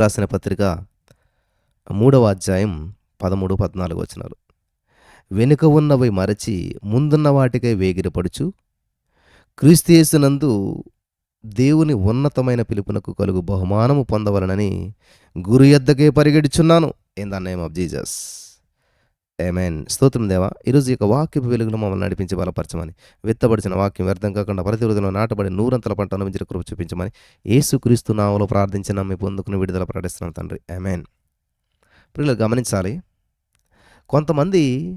రాసిన పత్రిక మూడవ అధ్యాయం పదమూడు పద్నాలుగు వచనాలు. వెనుక ఉన్నవి మరచి ముందున్న వాటికై వేగిరపడుచు క్రీస్తుయేసునందు దేవుని ఉన్నతమైన పిలుపునకు కలుగు బహుమానము పొందవలనని గురు ఎద్దకే పరిగెడుచున్నాను. In the name of Jesus amen స్తోత్రం దేవా. ఈరోజు ఈ యొక్క వాక్యపు వెలుగును మమ్మల్ని నడిపించి బలపరచమని విత్తబడిచిన వాక్యం వ్యర్థం కాకుండా ప్రతి రోజులో నాటబడి నూరంతల పంట అనుభవించిన కృప చూపించమని ఏసుక్రీస్తు నామలో ప్రార్థించిన. మీ పొందుకుని విడుదల ప్రకటిస్తున్నాం తండ్రి. ఏమేన్ పిల్లలు గమనించాలి. కొంతమంది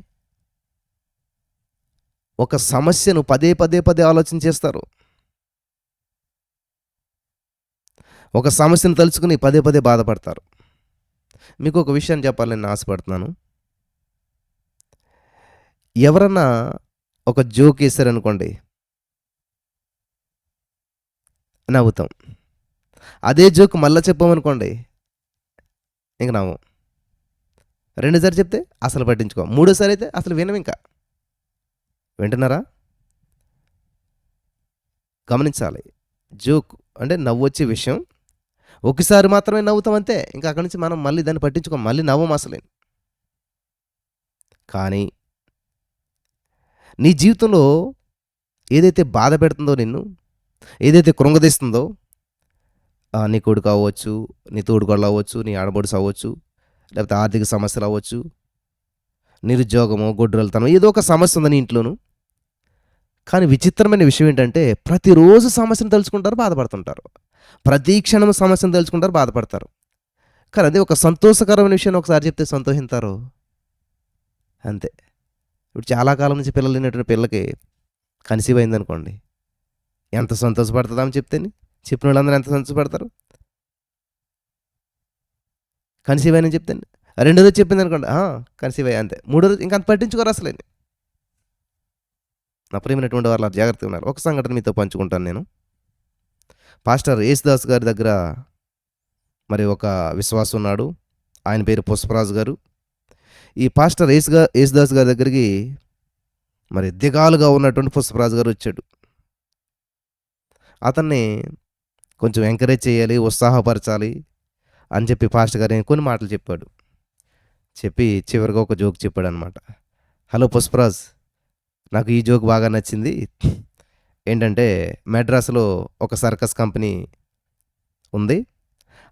ఒక సమస్యను పదే పదే పదే ఆలోచన చేస్తారు. ఒక సమస్యను తలుచుకుని పదే పదే బాధపడతారు. మీకు ఒక విషయం చెప్పాలని నేను ఆశపడుతున్నాను. ఎవరన్నా ఒక జోక్ వేశారనుకోండి నవ్వుతాం. అదే జోక్ మళ్ళీ చెప్పామనుకోండి ఇంక నవ్వం. రెండుసారి చెప్తే అసలు పట్టించుకో. మూడోసారి అయితే అసలు వినం ఇంకా. వింటున్నారా? గమనించాలి. జోక్ అంటే నవ్వొచ్చే విషయం. ఒకసారి మాత్రమే నవ్వుతాం అంతే. ఇంకా అక్కడి నుంచి మనం మళ్ళీ దాన్ని పట్టించుకోం. మళ్ళీ నవ్వం అసలే. కానీ నీ జీవితంలో ఏదైతే బాధ పెడుతుందో నిన్ను ఏదైతే కృంగదీస్తుందో నీ కొడుకు అవ్వచ్చు నీ తోడుకోళ్ళు అవ్వచ్చు నీ ఆడబడుసు అవ్వచ్చు లేకపోతే ఆర్థిక సమస్యలు అవ్వచ్చు నిరుద్యోగము గొడ్రలతనం ఏదో ఒక సమస్య ఉంది నీ ఇంట్లోను. కానీ విచిత్రమైన విషయం ఏంటంటే ప్రతిరోజు సమస్యను తలుచుకుంటారు బాధపడుతుంటారు. ప్రతి క్షణం సమస్యను తలుచుకుంటారు బాధపడతారు. కానీ అదే ఒక సంతోషకరమైన విషయాన్ని ఒకసారి చెప్తే సంతోషిస్తారు అంతే. ఇప్పుడు చాలా కాలం నుంచి పిల్లలు లేనటువంటి పిల్లకి కన్సీవ్ అయిందనుకోండి ఎంత సంతోషపడుతుందామని చెప్తేని చెప్పిన వాళ్ళందరూ ఎంత సంతోషపడతారు? కన్సీవ్ అయ్యని చెప్తాను రెండో రోజు చెప్పింది అనుకోండి కన్సీవ్ అయ్యా అంతే. మూడో రోజు ఇంకా అంత పట్టించుకోరు అసలేని నా ప్రేమైనటువంటి వాళ్ళు జాగ్రత్తగా ఉన్నారు ఒక సంఘటన మీతో పంచుకుంటాను నేను. పాస్టర్ యేసుదాస్ గారి దగ్గర మరి ఒక విశ్వాసం ఉన్నాడు ఆయన పేరు పుష్పరాజు గారు. ఈ పాస్టర్ యేసుగా యేసుదాస్ గారి దగ్గరికి మరి దిగాలుగా ఉన్నటువంటి పుష్పరాజు గారు వచ్చాడు. అతన్ని కొంచెం ఎంకరేజ్ చేయాలి ఉత్సాహపరచాలి అని చెప్పి పాస్టర్ గారు కొన్ని మాటలు చెప్పాడు. చెప్పి చివరిగా ఒక జోక్ చెప్పాడు అనమాట హలో పుష్పరాజ్ నాకు ఈ జోక్ బాగా నచ్చింది. ఏంటంటే మెడ్రాస్లో ఒక సర్కస్ కంపెనీ ఉంది.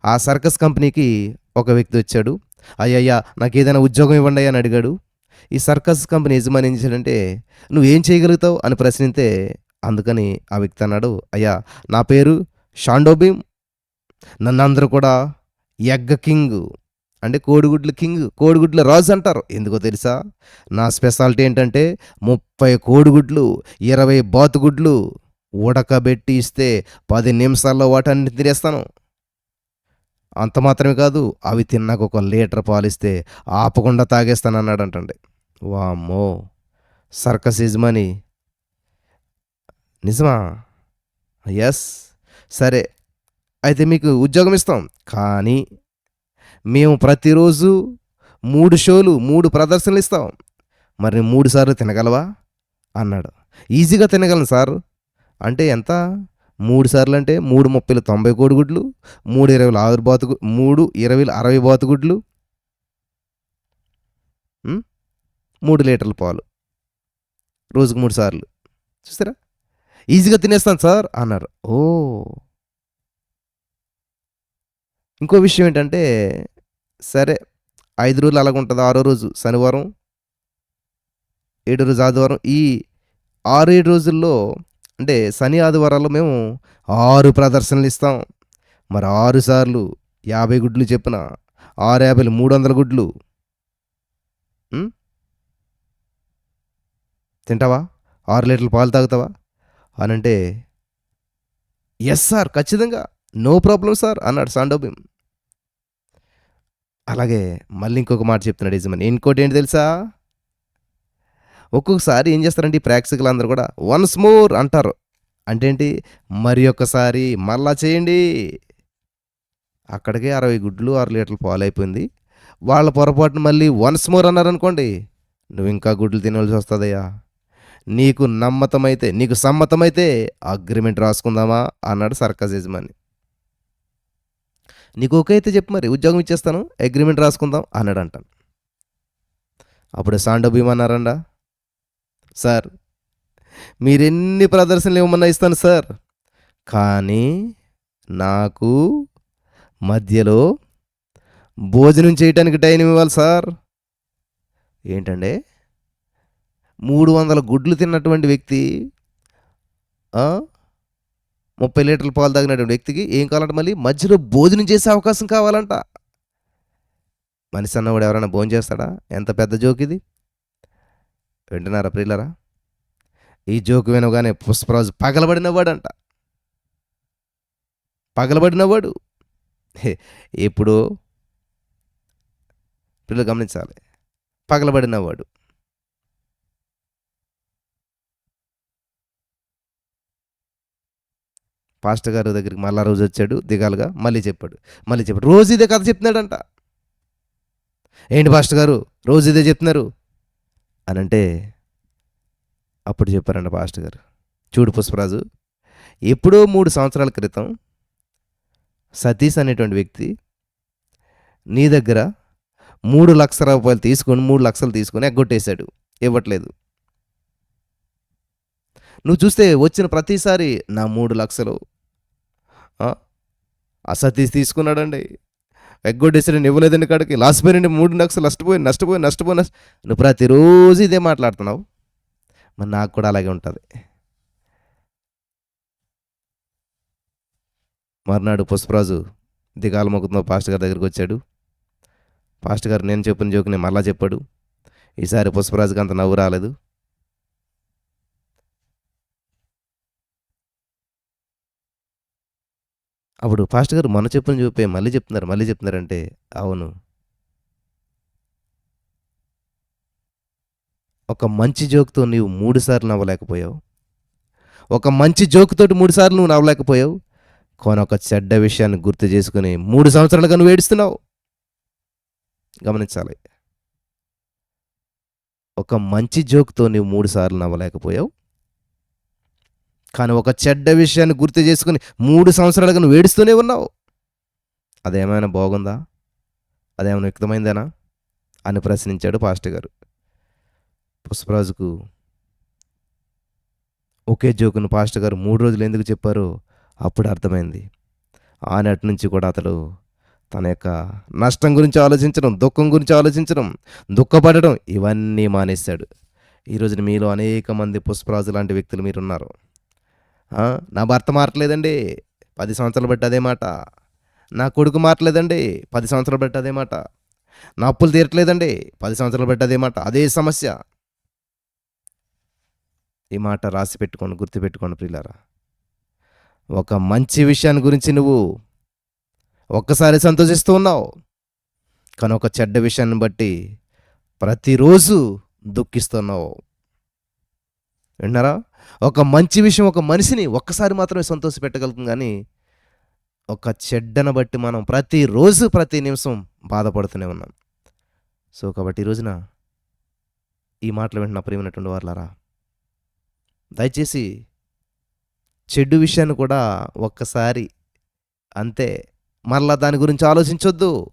ఆ సర్కస్ కంపెనీకి ఒక వ్యక్తి వచ్చాడు. అయ్యయ్యా నాకు ఏదైనా ఉద్యోగం ఇవ్వండి అని అడిగాడు. ఈ సర్కస్ కంపెనీ యజమాని ఏం చేశాడంటే నువ్వేం చేయగలుగుతావు? అని ప్రశ్నిస్తే అందుకని ఆ వ్యక్తి అన్నాడు అయ్యా నా పేరు షాండోబీమ్ నన్ను అందరూ కూడా ఎగ్గ కింగ్ అంటే కోడిగుడ్ల కింగ్ కోడిగుడ్ల రాజు అంటారు. ఎందుకో తెలుసా? నా స్పెషాలిటీ ఏంటంటే ముప్పై కోడిగుడ్లు ఇరవై బాతుగుడ్లు ఉడకబెట్టి ఇస్తే పది నిమిషాల్లో వాటన్ని తినేస్తాను. అంత మాత్రమే కాదు అవి తిన్నాక ఒక లీటర్ పాలిస్తే ఆపకుండా తాగేస్తానన్నాడంటండి. వామ్మో! సర్కస్ యజమాని. నిజమా? ఎస్. సరే అయితే మీకు ఉద్యోగం ఇస్తాం. కానీ మేము ప్రతిరోజు మూడు షోలు మూడు ప్రదర్శనలు ఇస్తాం. మరి మూడు సార్లు తినగలవా? అన్నాడు. ఈజీగా తినగలను సార్. అంటే ఎంత? మూడు సార్లు అంటే మూడు ముప్పైలు తొంభై కోడిగుడ్లు మూడు ఇరవై ఆరు బాతుగు మూడు ఇరవై అరవై బాతుగుడ్లు గుడ్లు మూడు లీటర్ల పాలు. రోజుకు మూడు సార్లు. చూసారా ఈజీగా తినేస్తాను సార్ అన్నారు. ఓ. ఇంకో విషయం ఏంటంటే సరే ఐదు రోజులు అలాగ ఉంటుంది. ఆరో రోజు శనివారం ఏడు రోజు ఆదివారం. ఈ ఆరు ఏడు రోజుల్లో అంటే శని ఆదివారాల్లో మేము ఆరు ప్రదర్శనలు ఇస్తాం. మరి ఆరు సార్లు యాభై గుడ్లు చెప్పిన ఆరు యాభైలు మూడు వందల గుడ్లు. తింటావా? ఆరు లీటర్లు పాలు తాగుతావా? అని అంటే ఎస్ సార్ ఖచ్చితంగా. నో ప్రాబ్లం సార్ అన్నాడు సాండోబిం. అలాగే మళ్ళీ ఇంకొక మాట చెప్తున్నాడు యజమాని. ఇంకోటి ఏంటి తెలుసా? ఒక్కొక్కసారి ఏం చేస్తారంటే ఈ ప్రేక్షకులు అందరూ కూడా? వన్స్ మోర్ అంటారు. అంటే ఏంటి మరి ఒక్కసారి మళ్ళా చేయండి. అక్కడికే అరవై గుడ్లు ఆరు లీటర్లు పాలైపోయింది వాళ్ళ పొరపాటున మళ్ళీ వన్స్ మోర్ అన్నారనుకోండి నువ్వు ఇంకా గుడ్లు తినవలసి వస్తుందయ్యా. నీకు నమ్మతమైతే నీకు సమ్మతమైతే అగ్రిమెంట్ రాసుకుందామా అన్నాడు సర్కస్ యజమాని. నీకు ఓకే అయితే చెప్పు మరి ఉద్యోగం ఇచ్చేస్తాను అగ్రిమెంట్ రాసుకుందాం అన్నాడు అంటాను అప్పుడు సాండో భీమా అన్నారండా సార్ మీరెన్ని ప్రదర్శనలు ఇవ్వమన్నా ఇస్తాను సార్? కానీ నాకు మధ్యలో భోజనం చేయటానికి టైం ఇవ్వాలి సార్. ఏంటంటే మూడు వందల గుడ్లు తిన్నటువంటి వ్యక్తి ముప్పై లీటర్ల పాలు తాగినటువంటి వ్యక్తికి ఏం కావాలంటే మళ్ళీ? మధ్యలో భోజనం చేసే అవకాశం కావాలంట. మనిషి అన్నవాడు ఎవరైనా భోజనం చేస్తాడా? ఎంత పెద్ద జోక్ ఇది? వింటున్నారా ప్రియులరా? ఈ జోక్ వినగానే పుష్పరాజు పగలబడినవాడంట. పగలబడినవాడు. హే, ఎప్పుడు? పిల్లలు గమనించాలి. పగలబడినవాడు. పాస్టర్ గారి దగ్గరికి మళ్ళా రోజు వచ్చాడు దిగాలుగా మళ్ళీ చెప్పాడు మళ్ళీ చెప్పాడు. రోజు ఇదే కథ చెప్తున్నాడంట. ఏంటి పాస్టర్ గారు? రోజు ఇదే చెప్తున్నారు. అని అంటే అప్పుడు చెప్పారంట పాస్టర్ గారు. చూడు పుష్పరాజు ఎప్పుడో మూడు సంవత్సరాల క్రితం సతీష్ అనేటువంటి వ్యక్తి నీ దగ్గర మూడు లక్షల రూపాయలు తీసుకొని మూడు లక్షలు తీసుకొని ఎగ్గొట్టేశాడు. ఇవ్వట్లేదు. నువ్వు చూస్తే వచ్చిన ప్రతిసారి నా మూడు లక్షలు ఆ, ఆ సతీష్ తీసుకున్నాడండి. ఎగ్గొట్టేసాడని ఇవ్వలేదండి కాడికి. లాస్ పోయినండి మూడు లక్షలు నష్టపోయి నష్టపోయి నష్టపోయి నష్ట నువ్వు ప్రతిరోజు ఇదే మాట్లాడుతున్నావు. మరి నాకు కూడా అలాగే ఉంటుంది. మర్నాడు పుష్పరాజు దిగాల పాస్ట్ పాస్టర్ గారి దగ్గరికి వచ్చాడు. పాస్టర్ గారు నేను చెప్పిన జోకుని మళ్ళా చెప్పాడు. ఈసారి పుష్పరాజుకి అంత నవ్వు రాలేదు. అప్పుడు పాస్టర్ గారు మన చెప్పుని చూపే మళ్ళీ చెప్తున్నారు మళ్ళీ చెప్తున్నారంటే అవును. ఒక మంచి జోక్తో నీవు మూడు సార్లు నవ్వలేకపోయావు. ఒక మంచి జోకుతోటి మూడు సార్లు నువ్వు నవ్వలేకపోయావు. కొనొక చెడ్డ విషయాన్ని గుర్తు చేసుకుని మూడు సంవత్సరాలుగా నువ్వు ఏడుస్తున్నావు. గమనించాలి. ఒక మంచి జోక్తో నువ్వు మూడు సార్లు నవ్వలేకపోయావు. కానీ ఒక చెడ్డ విషయాన్ని గుర్తు చేసుకుని మూడు సంవత్సరాలుగా నువ్వు ఏడుస్తూనే ఉన్నావు. అదేమైనా బాగుందా? అదేమైనా వ్యక్తమైందేనా? అని ప్రశ్నించాడు పాస్టర్ గారు. పుష్పరాజుకు ఒకే జోకును పాస్టర్ గారు మూడు రోజులు ఎందుకు చెప్పారో అప్పుడు అర్థమైంది. ఆనాటి నుంచి కూడా అతడు తన యొక్క నష్టం గురించి ఆలోచించడం దుఃఖం గురించి ఆలోచించడం దుఃఖపడడం ఇవన్నీ మానేశాడు. ఈరోజు మీలో అనేక మంది పుష్పరాజు లాంటి వ్యక్తులు మీరున్నారు. నా భర్త మారట్లేదండి. పది సంవత్సరాలు బట్టి అదే మాట. నా కొడుకు మారట్లేదండి. పది సంవత్సరాలు బట్టి అదే మాట. నా అప్పులు తీరట్లేదండి. పది సంవత్సరాలు బట్టి అదే మాట. అదే సమస్య. ఈ మాట రాసి పెట్టుకోండి గుర్తుపెట్టుకోండి ప్రియులారా. ఒక మంచి విషయాన్ని గురించి నువ్వు ఒక్కసారి సంతోషిస్తూ ఉన్నావు. కానీ ఒక చెడ్డ విషయాన్ని బట్టి ప్రతిరోజు దుఃఖిస్తున్నావు విన్నారా? ఒక మంచి విషయం ఒక మనిషిని ఒక్కసారి మాత్రమే సంతోష పెట్టగలుగుతుంది కానీ ఒక చెడ్డను బట్టి మనం ప్రతిరోజు ప్రతి నిమిషం బాధపడుతూనే ఉన్నాం. సో కాబట్టి ఈ రోజున ఈ మాటలు వింటున్న ప్రేమైనటువంటి వారులారా దయచేసి చెడ్డు విషయాన్ని కూడా ఒక్కసారి అంతే మరలా దాని గురించి ఆలోచించొద్దు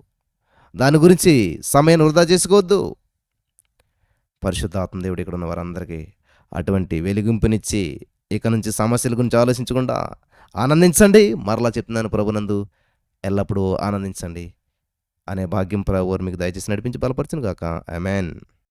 దాని గురించి సమయాన్ని వృధా చేసుకోవద్దు. పరిశుద్ధాత్మ దేవుడు ఇక్కడ ఉన్న వారందరికీ అటువంటి వెలిగింపునిచ్చి ఇక నుంచి సమస్యల గురించి ఆలోచించకుండా ఆనందించండి. మరలా చెప్తున్నాను ప్రభునందు ఎల్లప్పుడూ ఆనందించండి. అనే భాగ్యం ప్రభు మీకు దయచేసి నడిపించి బలపరచును గాక అమెన్